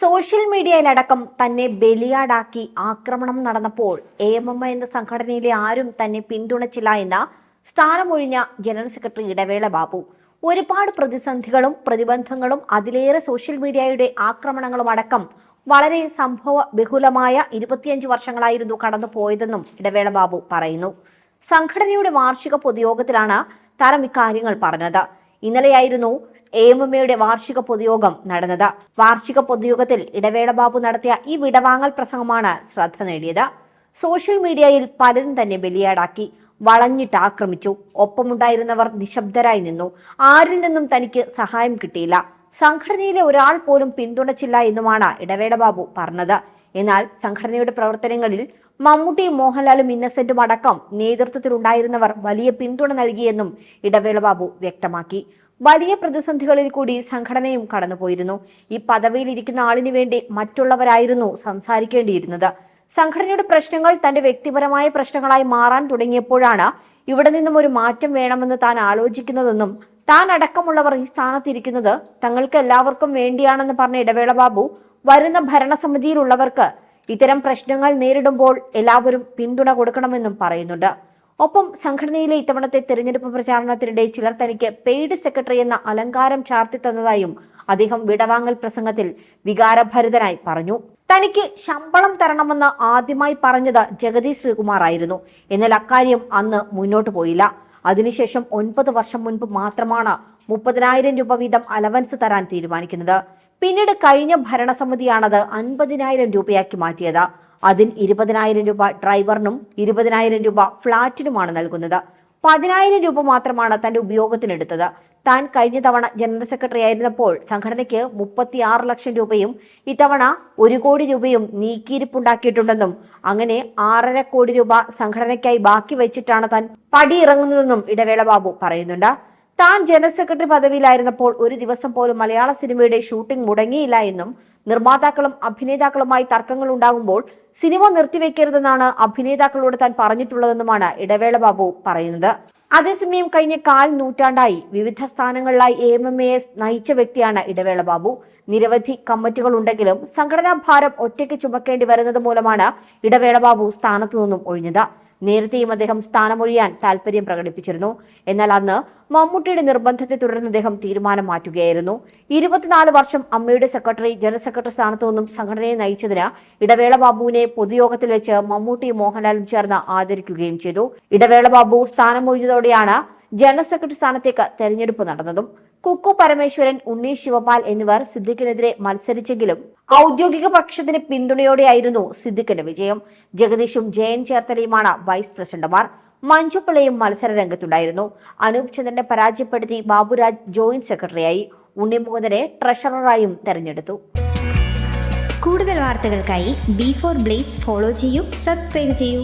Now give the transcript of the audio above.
Social മീഡിയയിലടക്കം തന്നെ ബലിയാടാക്കി ആക്രമണം നടന്നപ്പോൾ എ എം എം എന്ന സംഘടനയിലെ ആരും തന്നെ പിന്തുണച്ചില്ല എന്ന സ്ഥാനമൊഴിഞ്ഞ ജനറൽ സെക്രട്ടറി ഇടവേള ബാബു. ഒരുപാട് പ്രതിസന്ധികളും പ്രതിബന്ധങ്ങളും അതിലേറെ സോഷ്യൽ മീഡിയയുടെ ആക്രമണങ്ങളും അടക്കം വളരെ സംഭവ ബഹുലമായ ഇരുപത്തിയഞ്ച് വർഷങ്ങളായിരുന്നു കടന്നു പോയതെന്നും ഇടവേള ബാബു പറയുന്നു. സംഘടനയുടെ വാർഷിക പൊതുയോഗത്തിലാണ് താരം ഇക്കാര്യങ്ങൾ പറഞ്ഞത്. ഇന്നലെയായിരുന്നു എ എം എം വാർഷിക പൊതുയോഗം നടന്നത്. വാർഷിക പൊതുയോഗത്തിൽ ഇടവേള ബാബു നടത്തിയ ഈ വിടവാങ്ങൽ പ്രസംഗമാണ് ശ്രദ്ധ നേടിയത്. സോഷ്യൽ മീഡിയയിൽ പലരും തന്നെ ബലിയാടാക്കി വളഞ്ഞിട്ട് ആക്രമിച്ചു. ഒപ്പമുണ്ടായിരുന്നവർ നിശബ്ദരായി നിന്നു. ആരിൽ നിന്നും തനിക്ക് സഹായം കിട്ടിയില്ല. സംഘടനയിലെ ഒരാൾ പോലും പിന്തുണച്ചില്ല എന്നുമാണ് ഇടവേള ബാബു പറഞ്ഞത്. എന്നാൽ സംഘടനയുടെ പ്രവർത്തനങ്ങളിൽ മമ്മൂട്ടിയും മോഹൻലാലും ഇന്നസെന്റും അടക്കം നേതൃത്വത്തിലുണ്ടായിരുന്നവർ വലിയ പിന്തുണ നൽകിയെന്നും ഇടവേള ബാബു വ്യക്തമാക്കി. വലിയ പ്രതിസന്ധികളിൽ കൂടി സംഘടനയും കടന്നുപോയിരുന്നു. ഈ പദവിയിലിരിക്കുന്ന ആളിനു വേണ്ടി മറ്റുള്ളവരായിരുന്നു സംസാരിക്കേണ്ടിയിരുന്നത്. സംഘടനയുടെ പ്രശ്നങ്ങൾ തന്റെ വ്യക്തിപരമായ പ്രശ്നങ്ങളായി മാറാൻ തുടങ്ങിയപ്പോഴാണ് ഇവിടെ നിന്നും ഒരു മാറ്റം വേണമെന്ന് താൻ ആലോചിക്കുന്നതെന്നും താൻ അടക്കമുള്ളവർ ഈ സ്ഥാനത്തിരിക്കുന്നത് തങ്ങൾക്ക് എല്ലാവർക്കും വേണ്ടിയാണെന്ന് പറഞ്ഞ ഇടവേള ബാബു വരുന്ന ഭരണസമിതിയിലുള്ളവർക്ക് ഇത്തരം പ്രശ്നങ്ങൾ നേരിടുമ്പോൾ എല്ലാവരും പിന്തുണ കൊടുക്കണമെന്നും പറയുന്നുണ്ട്. ഒപ്പം സംഘടനയിലെ ഇത്തവണത്തെ തെരഞ്ഞെടുപ്പ് പ്രചാരണത്തിനിടെ ചിലർ തനിക്ക് പെയ്ഡ് സെക്രട്ടറി എന്ന അലങ്കാരം ചാർത്തി തന്നതായും അദ്ദേഹം വിടവാങ്ങൽ പ്രസംഗത്തിൽ വികാരഭരിതനായി പറഞ്ഞു. തനിക്ക് ശമ്പളം തരണമെന്ന് ആദ്യമായി പറഞ്ഞത് ജഗതി ശ്രീകുമാർ ആയിരുന്നു. എന്നാൽ അക്കാര്യം അന്ന് മുന്നോട്ട് പോയില്ല. അതിനുശേഷം ഒൻപത് വർഷം മുൻപ് മാത്രമാണ് മുപ്പതിനായിരം രൂപ വീതം അലവൻസ് തരാൻ തീരുമാനിക്കുന്നത്. പിന്നീട് കഴിഞ്ഞ ഭരണസമിതിയാണത് അൻപതിനായിരം രൂപയാക്കി മാറ്റിയത്. അതിൽ ഇരുപതിനായിരം രൂപ ഡ്രൈവറിനും ഇരുപതിനായിരം രൂപ ഫ്ളാറ്റിനുമാണ് നൽകുന്നത്. പതിനായിരം രൂപ മാത്രമാണ് തന്റെ ഉപയോഗത്തിനെടുത്തത് താൻ കഴിഞ്ഞ തവണ ജനറൽ സെക്രട്ടറി ആയിരുന്നപ്പോൾ സംഘടനയ്ക്ക് മുപ്പത്തി ആറ് ലക്ഷം രൂപയും ഇത്തവണ ഒരു കോടി രൂപയും നീക്കിയിരിപ്പുണ്ടാക്കിയിട്ടുണ്ടെന്നും അങ്ങനെ ആറര കോടി രൂപ സംഘടനയ്ക്കായി ബാക്കി വെച്ചിട്ടാണ് താൻ പടിയിറങ്ങുന്നതെന്നും ഇടവേള ബാബു പറയുന്നുണ്ട്. താൻ ജനറൽ സെക്രട്ടറി പദവിയിലായിരുന്നപ്പോൾ ഒരു ദിവസം പോലും മലയാള സിനിമയുടെ ഷൂട്ടിംഗ് മുടങ്ങിയില്ല എന്നും നിർമ്മാതാക്കളും അഭിനേതാക്കളുമായി തർക്കങ്ങൾ ഉണ്ടാകുമ്പോൾ സിനിമ നിർത്തിവെക്കരുതെന്നാണ് അഭിനേതാക്കളോട് താൻ പറഞ്ഞിട്ടുള്ളതെന്നുമാണ് ഇടവേള ബാബു പറയുന്നത്. അതേസമയം കഴിഞ്ഞ കാൽ നൂറ്റാണ്ടായി വിവിധ സ്ഥാനങ്ങളിലായി A M M A S നയിച്ച വ്യക്തിയാണ് ഇടവേള ബാബു. നിരവധി കമ്മിറ്റികൾ ഉണ്ടെങ്കിലും സംഘടനാ ഭാരം ഒറ്റയ്ക്ക് ചുമക്കേണ്ടി വരുന്നത് മൂലമാണ് ഇടവേള ബാബു സ്ഥാനത്തു നിന്നും ഒഴിഞ്ഞത്. നേരത്തെയും അദ്ദേഹം സ്ഥാനമൊഴിയാൻ താല്പര്യം പ്രകടിപ്പിച്ചിരുന്നു. എന്നാൽ അന്ന് മമ്മൂട്ടിയുടെ നിർബന്ധത്തെ തുടർന്ന് അദ്ദേഹം തീരുമാനം മാറ്റുകയായിരുന്നു. ഇരുപത്തിനാല് വർഷം അമ്മയുടെ സെക്രട്ടറി ജനറൽ സെക്രട്ടറി സ്ഥാനത്തു നിന്നും സംഘടനയെ നയിച്ചതിന് ഇടവേള ബാബുവിനെ പൊതുയോഗത്തിൽ വെച്ച് മമ്മൂട്ടിയും മോഹൻലാലും ചേർന്ന് ആദരിക്കുകയും ചെയ്തു. ഇടവേള ബാബു സ്ഥാനമൊഴിഞ്ഞതോടെയാണ് ജനറൽ സെക്രട്ടറി സ്ഥാനത്തേക്ക് തെരഞ്ഞെടുപ്പ് നടന്നതും. കുക്കു പരമേശ്വരൻ ഉണ്ണി ശിവപാൽ എന്നിവർ സിദ്ദിഖിനെതിരെ മത്സരിച്ചെങ്കിലും ഔദ്യോഗിക പക്ഷത്തിന് പിന്തുണയോടെയായിരുന്നു സിദ്ദിഖിന്റെ വിജയം. ജഗദീഷും ജയൻ ചേർത്തലയുമാണ് വൈസ് പ്രസിഡന്റുമാർ. മഞ്ജുപിള്ളയും മത്സര രംഗത്തുണ്ടായിരുന്നു. അനൂപ് ചന്ദ്രനെ പരാജയപ്പെടുത്തി ബാബുരാജ് ജോയിന്റ് സെക്രട്ടറിയായി ഉണ്ണിമുകുന്ദനെ ട്രഷററായും തെരഞ്ഞെടുത്തു. കൂടുതൽ വാർത്തകൾക്കായി ബി ഫോർ ബ്ലേസ് ഫോളോ ചെയ്യൂ സബ്സ്ക്രൈബ് ചെയ്യൂ.